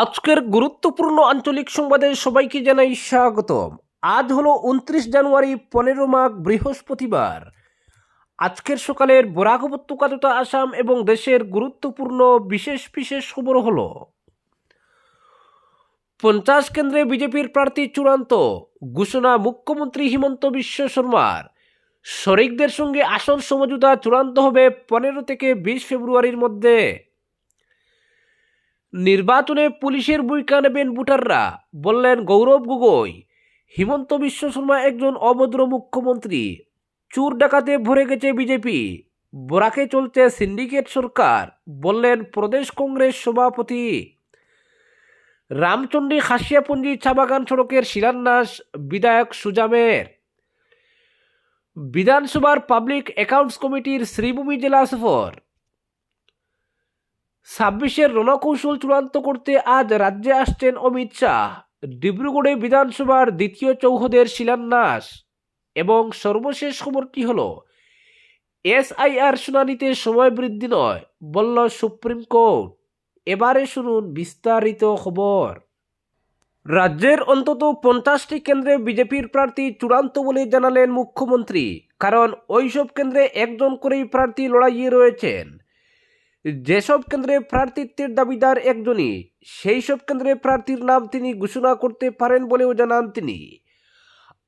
আজকের গুরুত্বপূর্ণ আঞ্চলিক সংবাদে সবাইকে জানাই স্বাগতম। আজ হলো উনত্রিশ জানুয়ারি, পনেরো মাঘ, বৃহস্পতিবার। আজকের সকালের বরাক উপত্যকা তথা আসাম এবং দেশের গুরুত্বপূর্ণ বিশেষ বিশেষ খবর হলো, পঞ্চাশ কেন্দ্রে বিজেপির প্রার্থী চূড়ান্ত, ঘোষণা মুখ্যমন্ত্রী হিমন্ত বিশ্ব শর্মার। শরিকদের সঙ্গে আসন সমঝোতা চূড়ান্ত হবে পনেরো থেকে বিশ ফেব্রুয়ারির মধ্যে। নির্বাচনে পুলিশের ভূমিকা নেবেন ভোটাররা, বললেন গৌরব গগৈ। হিমন্ত বিশ্ব শর্মা একজন অভদ্র মুখ্যমন্ত্রী। চুর ডাকাতে ভরে গেছে বিজেপি। বরাকে চলছে সিন্ডিকেট সরকার, বললেন প্রদেশ কংগ্রেস সভাপতি। রামচন্ডী খাসিয়াপুঞ্জি চা বাগান সড়কের শিলান্যাস, বিধায়ক সুজামের। বিধানসভার পাবলিক অ্যাকাউন্টস কমিটির শ্রীভূমি জেলা সফর। ছাব্বিশের রণকৌশল চূড়ান্ত করতে আজ রাজ্যে আসছেন অমিত শাহ। ডিব্রুগড়ে বিধানসভার দ্বিতীয় চৌহদের শিলান্যাস এবং সর্বশেষ খবরটি হল? এসআইআর শুনানিতে সময় বৃদ্ধি নয়, বলল সুপ্রিম কোর্ট। এবারে শুনুন বিস্তারিত খবর। রাজ্যের অন্তত পঞ্চাশটি কেন্দ্রে বিজেপির প্রার্থী চূড়ান্ত বলে জানালেন মুখ্যমন্ত্রী, কারণ ওইসব কেন্দ্রে একজন করেই প্রার্থী লড়াইয়ে রয়েছেন। যেসব কেন্দ্রে প্রার্থিত্বের দাবিদার একজনই সেই সব কেন্দ্রে প্রার্থীর নাম তিনি ঘোষণা করতে পারেন বলেও জানান তিনি।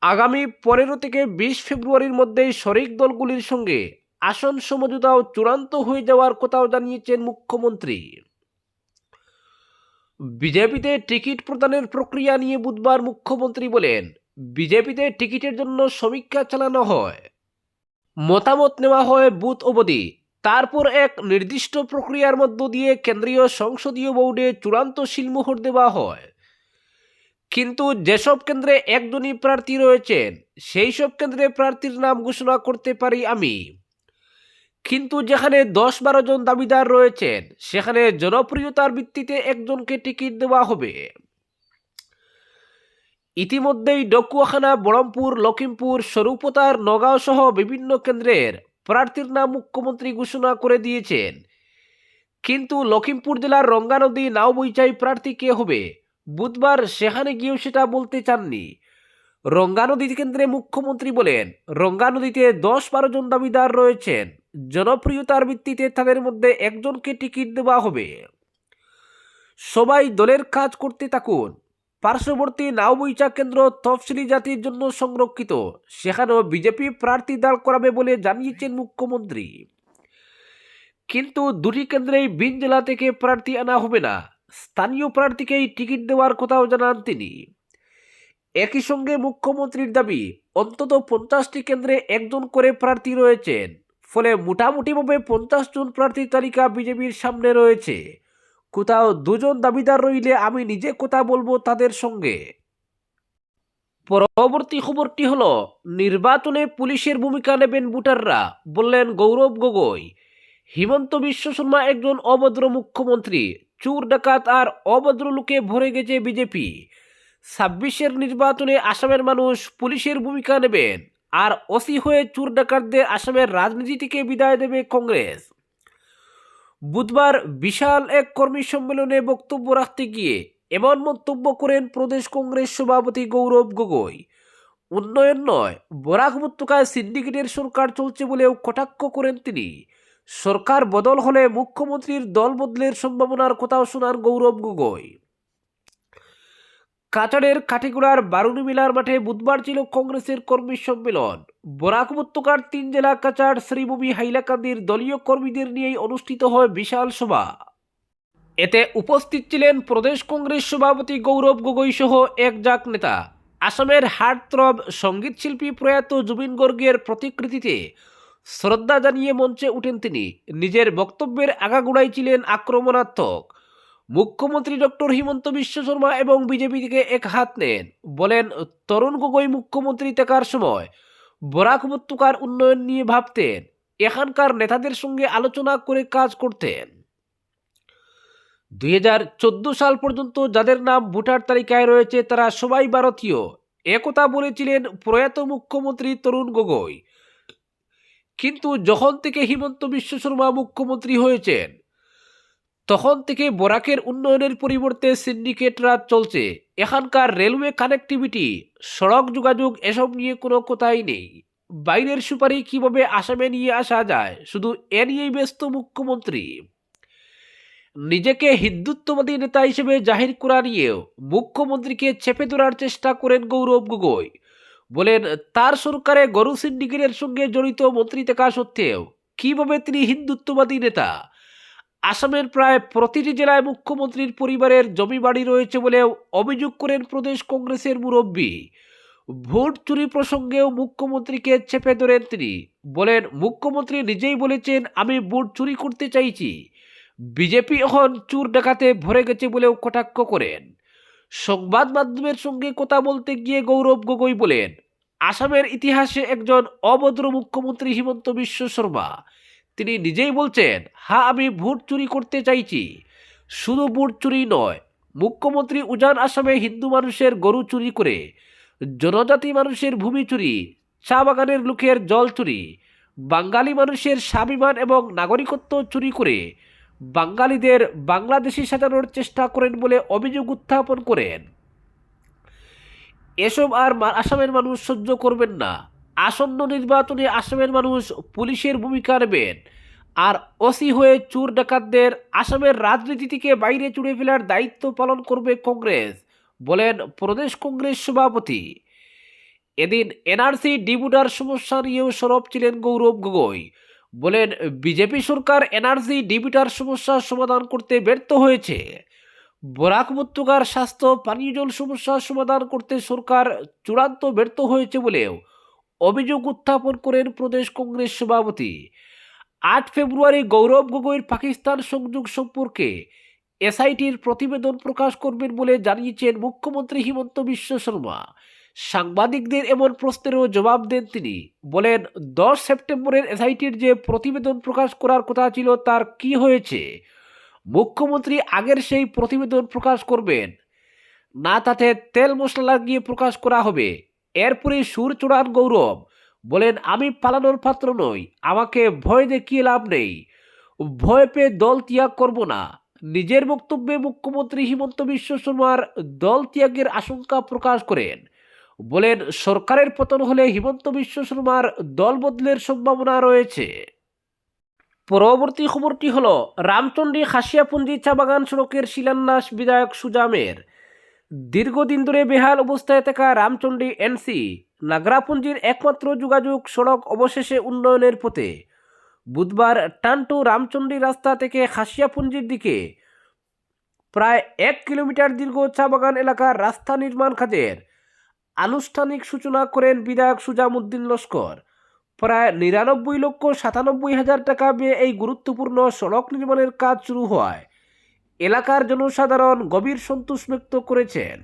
আগামী পনেরো থেকে বিশ ফেব্রুয়ারির মধ্যেই শরিক দলগুলির সঙ্গে আসন সমঝোতাও চূড়ান্ত হয়ে যাওয়ার কথাও জানিয়েছেন মুখ্যমন্ত্রী। বিজেপিতে টিকিট প্রদানের প্রক্রিয়া নিয়ে বুধবার মুখ্যমন্ত্রী বলেন, বিজেপিতে টিকিটের জন্য সমীক্ষা চালানো হয়। মতামত নেওয়া হয় বুথ অবধি। তারপর এক নির্দিষ্ট প্রক্রিয়ার মধ্য দিয়ে কেন্দ্রীয় সংসদীয় বোর্ডে চূড়ান্ত শিলমোহর দেওয়া হয়। কিন্তু যেসব কেন্দ্রে একজনই প্রার্থী রয়েছেন সেই সব কেন্দ্রে প্রার্থীর নাম ঘোষণা করতে পারি আমি। কিন্তু যেখানে দশ বারো জন দাবিদার রয়েছেন, সেখানে জনপ্রিয়তার ভিত্তিতে একজনকে টিকিট দেওয়া হবে। ইতিমধ্যেই ডকুয়াখানা বড়মপুর লখিমপুর স্বরূপতার নগাঁও সহ বিভিন্ন কেন্দ্রের প্রার্থীর নাম মুখ্যমন্ত্রী ঘোষণা করে দিয়েছেন। কিন্তু লখিমপুর জেলার রঙ্গা নদী নাওবইচাই প্রার্থী কে হবে? বুধবার সেখানে গিয়েও সেটা বলতে চাননি। রঙ্গা নদী কেন্দ্রে মুখ্যমন্ত্রী বলেন, রঙ্গা নদীতে দশ বারো জন দাবিদার রয়েছেন। জনপ্রিয়তার ভিত্তিতে তাদের মধ্যে একজনকে টিকিট দেওয়া হবে। সবাই দলের কাজ করতে থাকুন। পার্শ্ববর্তী নাওবৈচা কেন্দ্র তফসিলি জাতির জন্য সংরক্ষিত। সেখানেও বিজেপি প্রার্থী দাঁড় করাবে বলে জানিয়েছেন মুখ্যমন্ত্রী। কিন্তু দুটি কেন্দ্রেই বিন জেলা থেকে প্রার্থী আনা হবে না। স্থানীয় প্রার্থীকেই টিকিট দেওয়ার কথাও জানান তিনি। একই সঙ্গে মুখ্যমন্ত্রীর দাবি, অন্তত পঞ্চাশটি কেন্দ্রে একজন করে প্রার্থী রয়েছেন। ফলে মোটামুটিভাবে পঞ্চাশ জন প্রার্থীর তালিকা বিজেপির সামনে রয়েছে। কোথাও দুজন দাবিদার রইলে আমি নিজে কথা বলব তাদের সঙ্গে। পরবর্তী খবরটি হলো, নির্বাচনে পুলিশের ভূমিকা নেবেন ভোটাররা, বললেন গৌরব গগৈ। হিমন্ত বিশ্ব শর্মা একজন অভদ্র মুখ্যমন্ত্রী, চুর, ডাকাত আর অভদ্র লোকে ভরে গেছে বিজেপি। ছাব্বিশের নির্বাচনে আসামের মানুষ পুলিশের ভূমিকা নেবেন, আর অসি হয়ে চুর, ডাকাতদের আসামের রাজনীতি থেকে বিদায় দেবে কংগ্রেস। বুধবার বিশাল এক কর্মী সম্মেলনে বক্তব্য রাখতে গিয়ে এমন মন্তব্য করেন প্রদেশ কংগ্রেস সভাপতি গৌরব গগৈ। উন্নয়ন নয়, বরাক উপত্যকায় সিন্ডিকেটের সরকার চলছে বলেও কটাক্ষ করেন তিনি। সরকার বদল হলে মুখ্যমন্ত্রীর দল বদলের সম্ভাবনার কথাও শোনান গৌরব গগৈ। কাচারের কাঠিগুড়ার বারুনি মিলার মাঠে বুধবার ছিল কংগ্রেসের কর্মী সম্মেলন। বরাক উপত্যকার তিন জেলা কাচার শ্রীভূমি হাইলাকান্দির দলীয় কর্মীদের নিয়েই অনুষ্ঠিত হয় বিশাল সভা। এতে উপস্থিত ছিলেন প্রদেশ কংগ্রেস সভাপতি গৌরব গগৈ সহ এক জাক নেতা। আসামের হার্টথ্রব সংগীত শিল্পী প্রয়াত জুবিন গর্গের প্রতিকৃতিতে শ্রদ্ধা জানিয়ে মঞ্চে উঠেন তিনি। নিজের বক্তব্যের আগাগোড়াই ছিলেন আক্রমণাত্মক। মুখ্যমন্ত্রী ডক্টর হিমন্ত বিশ্ব শর্মা এবং বিজেপি থেকে এক হাত নেন। বলেন, তরুণ গগৈ মুখ্যমন্ত্রী থাকার সময় বরাক উপত্যকার উন্নয়ন নিয়ে ভাবতেন, এখানকার নেতাদের সঙ্গে আলোচনা করে কাজ করতেন। দুই হাজার চোদ্দ সাল পর্যন্ত যাদের নাম ভোটার তালিকায় রয়েছে, তারা সবাই ভারতীয়। একথা বলেছিলেন প্রয়াত মুখ্যমন্ত্রী তরুণ গগৈ। কিন্তু যখন থেকে হিমন্ত বিশ্ব শর্মা মুখ্যমন্ত্রী হয়েছেন তখন থেকে বরাকের উন্নয়নের পরিবর্তে সিন্ডিকেট রাজ চলছে। এখানকার রেলওয়ে কানেক্টিভিটি, সড়ক যোগাযোগ এসব নিয়ে কোনো কথাই নেই। বাইরের সুপারি কীভাবে আসামে নিয়ে আসা যায়, শুধু এ নিয়েই ব্যস্ত মুখ্যমন্ত্রী। নিজেকে হিন্দুত্ববাদী নেতা হিসেবে জাহির করা নিয়েও মুখ্যমন্ত্রীকে চেপে ধরার চেষ্টা করেন গৌরব গগৈ। বলেন, তার সরকারে গরু সিন্ডিকেটের সঙ্গে জড়িত মন্ত্রী থাকা সত্ত্বেও কীভাবে তিনি হিন্দুত্ববাদী নেতা? আসামের প্রায় প্রতিটি জেলায় মুখ্যমন্ত্রীর পরিবারের জমি বাড়ি রয়েছে বলেও অভিযোগ করেন প্রদেশ কংগ্রেসের মুরব্বী। ভোট চুরি প্রসঙ্গেও মুখ্যমন্ত্রীকে চেপে ধরেন তিনি। বলেন, মুখ্যমন্ত্রী নিজেই বলেছেন, আমি ভোট চুরি করতে চাইছি। বিজেপি এখন চুর ডাকাতে ভরে গেছে বলেও কটাক্ষ করেন। সংবাদ মাধ্যমের সঙ্গে কথা বলতে গিয়ে গৌরব গগৈ বলেন, আসামের ইতিহাসে একজন অভদ্র মুখ্যমন্ত্রী হিমন্ত বিশ্ব শর্মা। তিনি নিজেই বলছেন হ্যাঁ আমি ভোট চুরি করতে চাইছি। শুধু ভোট চুরি নয়, মুখ্যমন্ত্রী উজান আসামে হিন্দু মানুষের গরু চুরি করে, জনজাতি মানুষের ভূমি চুরি, চা বাগানের লোকের জল চুরি, বাঙালি মানুষের স্বাভিমান এবং নাগরিকত্ব চুরি করে, বাঙালিদের বাংলাদেশি সাজানোর চেষ্টা করেন বলে অভিযোগ উত্থাপন করেন। এসব আর আসামের মানুষ সহ্য করবেন না। আসন্ন নির্বাচনে আসামের মানুষ পুলিশের ভূমিকা নেবেন। আর ওসি হয়ে চোর ডাকাতদের আসামের রাজনীতি থেকে বাইরে চুড়ে ফেলার দায়িত্ব পালন করবে কংগ্রেস, বলেন প্রদেশ কংগ্রেস সভাপতি। এদিন এনআরসি ডিবুটার সমস্যা নিয়েও সরব ছিলেন গৌরব গগৈ, বলেন বিজেপি সরকার এনআরসি ডিবিটার সমস্যার সমাধান করতে ব্যর্থ হয়েছে। বরাক উপত্যকার স্বাস্থ্য, পানীয় জল সমস্যার সমাধান করতে সরকার চূড়ান্ত ব্যর্থ হয়েছে বলেও অভিযোগ উত্থাপন করেন প্রদেশ কংগ্রেস সভাপতি। আট ফেব্রুয়ারি গৌরব গগৈর পাকিস্তান সংযোগ সম্পর্কে এসআইটির প্রতিবেদন প্রকাশ করবেন বলে জানিয়েছেন মুখ্যমন্ত্রী হিমন্ত বিশ্ব শর্মা। সাংবাদিকদের এমন প্রশ্নেরও জবাব দেন তিনি। বলেন, দশ সেপ্টেম্বরের এসআইটির যে প্রতিবেদন প্রকাশ করার কথা ছিল তার কি হয়েছে? মুখ্যমন্ত্রী আগের সেই প্রতিবেদন প্রকাশ করবেন। না তাতে তেল মশলা লাগিয়ে প্রকাশ করা হবে। এরপরে সুর চূড়ান গৌরব। বলেন, আমি পালানোর পাত্র নই, আমাকে ভয় দেখিয়ে লাভ নেই। ভয় পেয়ে দল ত্যাগ করব না। নিজের বক্তব্যে মুখ্যমন্ত্রী হিমন্ত বিশ্ব শর্মার দল ত্যাগের আশঙ্কা প্রকাশ করেন। বলেন, সরকারের পতন হলে হিমন্ত বিশ্ব শর্মার দল বদলের সম্ভাবনা রয়েছে। পরবর্তী খবরটি হল, রামচন্ডী খাসিয়াপুঞ্জি চা বাগান সড়কের শিলান্যাস বিধায়ক সুজামের। দীর্ঘদিন ধরে বেহাল অবস্থায় থাকা রামচন্ডী এনসি, নাগরাপুঞ্জির একমাত্র যোগাযোগ সড়ক অবশেষে উন্নয়নের পথে। বুধবার টান্টু রামচন্ডী রাস্তা থেকে খাসিয়াপুঞ্জির দিকে প্রায় এক কিলোমিটার দীর্ঘ চা বাগান এলাকার রাস্তা নির্মাণ কাজের আনুষ্ঠানিক সূচনা করেন বিধায়ক সুজামুদ্দিন লস্কর। প্রায় নিরানব্বই লক্ষ সাতানব্বই হাজার টাকা ব্যয়ে এই গুরুত্বপূর্ণ সড়ক নির্মাণের কাজ শুরু হয়। এলাকার জনসাধারণ গভীর সন্তোষ ব্যক্ত করেছেন।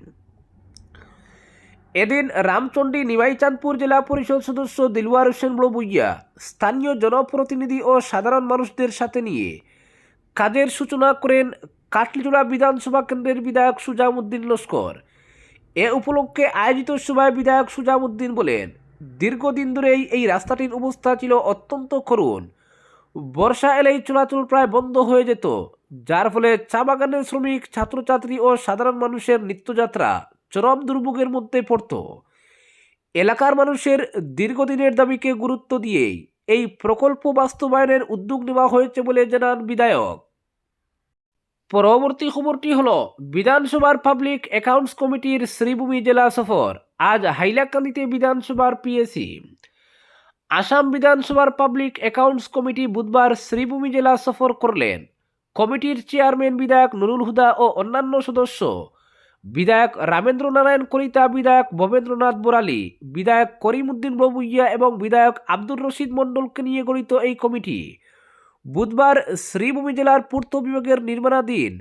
এদিন রামচন্ডী নিমাইচাঁদপুর জেলা পরিষদ সদস্য দিলওয়ার হোসেন বড়বুইয়া স্থানীয় জনপ্রতিনিধি ও সাধারণ মানুষদের সাথে নিয়ে কাজের সূচনা করেন কাটলিজোড়া বিধানসভা কেন্দ্রের বিধায়ক সুজামুদ্দিন লস্কর। এ উপলক্ষে আয়োজিত সভায় বিধায়ক সুজামুদ্দিন বলেন, দীর্ঘদিন ধরেই এই রাস্তাটির অবস্থা ছিল অত্যন্ত করুণ। বর্ষা এলেই চলাচল প্রায় বন্ধ হয়ে যেত। যার ফলে চা বাগানের শ্রমিক, ছাত্রছাত্রী ও সাধারণ মানুষের নিত্যযাত্রা চরম দুর্ভোগের মধ্যে পড়ত। এলাকার মানুষের দীর্ঘদিনের দাবিকে গুরুত্ব দিয়েই এই প্রকল্প বাস্তবায়নের উদ্যোগ নেওয়া হয়েছে বলে জানান বিধায়ক। পরবর্তী খবরটি হল, বিধানসভার পাবলিক অ্যাকাউন্টস কমিটির শ্রীভূমি জেলা সফর, আজ হাইলাকান্দিতে বিধানসভার পিএসি আসাম বিধানসভার পাবলিক অ্যাকাউন্টস কমিটি বুধবার শ্রীভূমি জেলা সফর করলেন। কমিটির চেয়ারম্যান বিধায়ক নুরুল হুদা ও অন্যান্য সদস্য। বিধায়ক রামেন্দ্র নারায়ণ কলিতা, বিধায়ক ভবেন্দ্রনাথ বোরালি বিধায়ক করিমউদ্দিন ববুইয়া এবং বিধায়ক আব্দুর রশিদ মণ্ডলকে নিয়ে গঠিত এই কমিটি। বুধবার শ্রীভূমি জেলার পূর্ত বিভাগের নির্মাণাধীন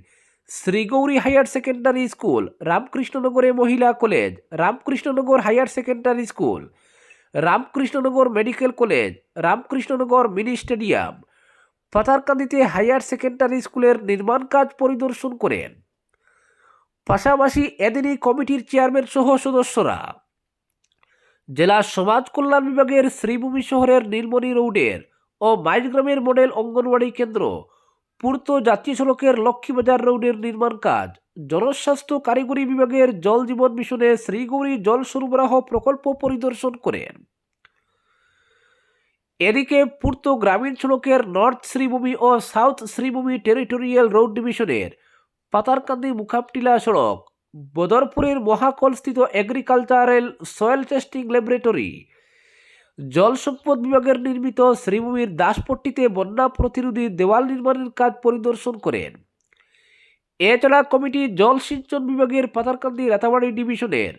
শ্রীগৌরী হায়ার সেকেন্ডারি স্কুল, রামকৃষ্ণনগরে মহিলা college, Ramkrishnanagar higher secondary school, Ramkrishnanagar medical college, Ramkrishnanagar mini stadium পাথারকান্দিতে higher secondary স্কুলের নির্মাণ কাজ পরিদর্শন করেন। পাশাপাশি এদিনই কমিটির চেয়ারম্যান সহ সদস্যরা। জেলা সমাজ কল্যাণ বিভাগের শ্রীভূমি শহরের নীলমণি রোডের ও মাইজগ্রামের মডেল অঙ্গনওয়াড়ি কেন্দ্র, পূর্ত জাতীয় সড়কের লক্ষ্মীবাজার রোডের নির্মাণ কাজ, জনস্বাস্থ্য কারিগরি বিভাগের জল জীবন মিশনে শ্রীগৌরী জল সরবরাহ প্রকল্প পরিদর্শন করেন। এদিকে পূর্ত গ্রামীণ সড়কের নর্থ শ্রীভূমি ও সাউথ শ্রীভূমি টেরিটোরিয়াল রোড ডিভিশনের পাতারকান্দি মুখাপটিলা সড়ক, বদরপুরের মহাকলস্থিত এগ্রিকালচারাল সয়েল টেস্টিং ল্যাবরেটরি জল সম্পদ বিভাগের নির্মিত শ্রীভূমির দাসপট্টিতে বন্যা প্রতিরোধী দেওয়াল নির্মাণের কাজ পরিদর্শন করেন। এছাড়া কমিটি জল সিঞ্চন বিভাগের পাতারকান্দি রাতাবাড়ি ডিভিশনের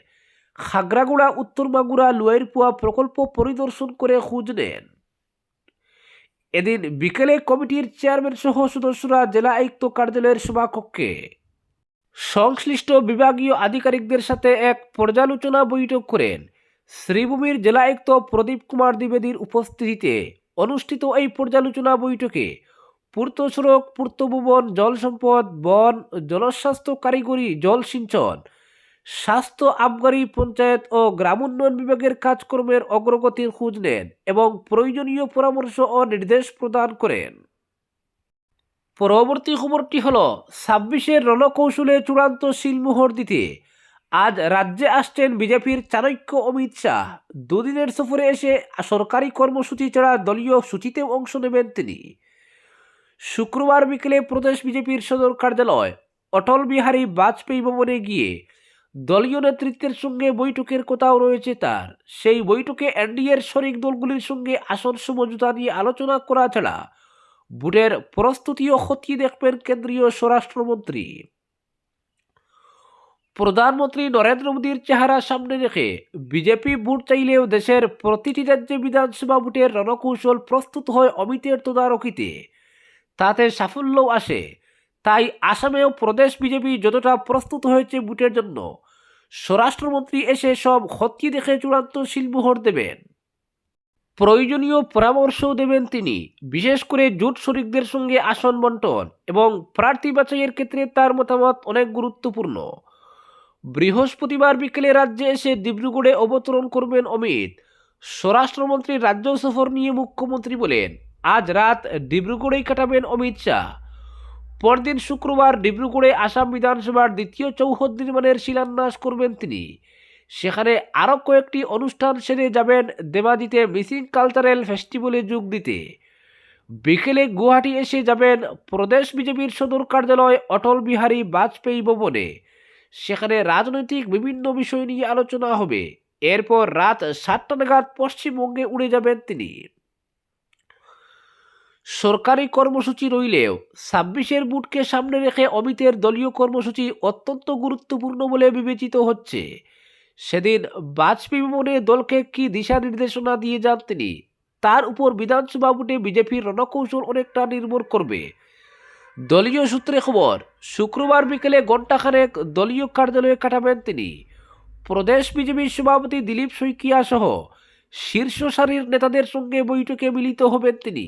খাগড়াগুড়া, উত্তর মাগুরা, লুয়াইরপুয়া প্রকল্প পরিদর্শন করে খোঁজ নেন। এদিন বিকেলে কমিটির চেয়ারম্যান সহ সদস্যরা জেলা আয়ুক্ত কার্যালয়ের সভাকক্ষে সংশ্লিষ্ট বিভাগীয় আধিকারিকদের সাথে এক পর্যালোচনা বৈঠক করেন শ্রীভূমির জেলা আয়ুক্ত প্রদীপ কুমার দ্বিবেদীর উপস্থিতিতে অনুষ্ঠিত এই পর্যালোচনা বৈঠকে পূর্ত সড়ক পূর্ত ভবন জল সম্পদ বন জনস্বাস্থ্য কারিগরি, জল সিঞ্চন স্বাস্থ্য আবগারি পঞ্চায়েত ও গ্রামোন্নয়ন বিভাগের কাজকর্মের অগ্রগতির খোঁজ নেন এবং প্রয়োজনীয় পরামর্শ ও নির্দেশ প্রদান করেন। পরবর্তী খবরটি হল, ছাব্বিশের রণকৌশলে চূড়ান্ত শিলমোহর দিতে আজ রাজ্যে আসছেন বিজেপির চাণক্য অমিত শাহ। দুদিনের সফরে এসে সরকারি কর্মসূচি ছাড়া দলীয় সূচিতেও অংশ নেবেন তিনি। শুক্রবার বিকেলে প্রদেশ বিজেপির সদর কার্যালয় অটল বিহারী বাজপেয়ী ভবনে গিয়ে দলীয় নেতৃত্বের সঙ্গে বৈঠকের কথাও রয়েছে তার। সেই বৈঠকে এনডিএর শরিক দলগুলির সঙ্গে আসন সমঝোতা নিয়ে আলোচনা করা ছাড়া বুটের প্রস্তুতিও খতিয়ে দেখবেন কেন্দ্রীয় স্বরাষ্ট্রমন্ত্রী। প্রধানমন্ত্রী নরেন্দ্র মোদীর চেহারা সামনে রেখে বিজেপি ভোট চাইলেও দেশের প্রতিটি রাজ্যে বিধানসভা ভোটের রণকৌশল প্রস্তুত হয় অমিতের তদারকিতে। তাতে সাফল্যও আসে। তাই আসামেও প্রদেশ বিজেপি যতটা প্রস্তুত হয়েছে ভোটের জন্য। স্বরাষ্ট্রমন্ত্রী এসে সব খতিয়ে দেখে চূড়ান্ত শিলমোহর দেবেন। প্রয়োজনীয় পরামর্শও দেবেন তিনি, বিশেষ করে জোট শরিকদের সঙ্গে আসন বন্টন এবং প্রার্থী বাছাইয়ের ক্ষেত্রে তার মতামত অনেক গুরুত্বপূর্ণ। বৃহস্পতিবার বিকেলে রাজ্যে এসে ডিব্রুগড়ে অবতরণ করবেন অমিত। স্বরাষ্ট্রমন্ত্রীর রাজ্য সফর নিয়ে মুখ্যমন্ত্রী বলেন, আজ রাত ডিব্রুগড়েই কাটাবেন অমিত শাহ। পরদিন শুক্রবার ডিব্রুগড়ে আসাম বিধানসভার দ্বিতীয় চৌহদ নির্মাণের শিলান্যাস করবেন তিনি। সেখানে আরও কয়েকটি অনুষ্ঠান সেরে যাবেন দেবাদিতে মিসিং কালচারাল ফেস্টিভ্যালে যোগ দিতে। বিকেলে গুয়াহাটি এসে যাবেন প্রদেশ বিজেপির সদর কার্যালয় অটল বিহারী বাজপেয়ী ভবনে। সেখানে রাজনৈতিক বিভিন্ন বিষয় নিয়ে আলোচনা হবে। এরপর রাত সাতটা নাগাদ পশ্চিমবঙ্গে উড়ে যাবেন তিনি। সরকারি কর্মসূচি রইলেও ছাব্বিশের বুটকে সামনে রেখে অমিতের দলীয় কর্মসূচি অত্যন্ত গুরুত্বপূর্ণ বলে বিবেচিত হচ্ছে। সেদিন বাজপেয়ী ভবনে দলকে কি দিশা নির্দেশনা দিয়ে যান তিনি, তার উপর বিধানসভা ভোটে বিজেপির রণকৌশল অনেকটা নির্ভর করবে। দলীয় সূত্রে খবর, শুক্রবার বিকেলে ঘণ্টাখানেক দলীয় কার্যালয়ে কাটাবেন তিনি। প্রদেশ বিজেপির সভাপতি দিলীপ শইকিয়া সহ শীর্ষ সারির নেতাদের সঙ্গে বৈঠকে মিলিত হবেন তিনি।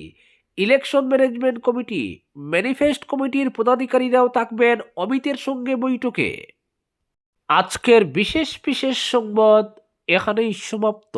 ইলেকশন ম্যানেজমেন্ট কমিটি, ম্যানিফেস্ট কমিটির পদাধিকারীরাও থাকবেন অমিতের সঙ্গে বৈঠকে। আজকের বিশেষ বিশেষ সংবাদ এখানেই সমাপ্ত।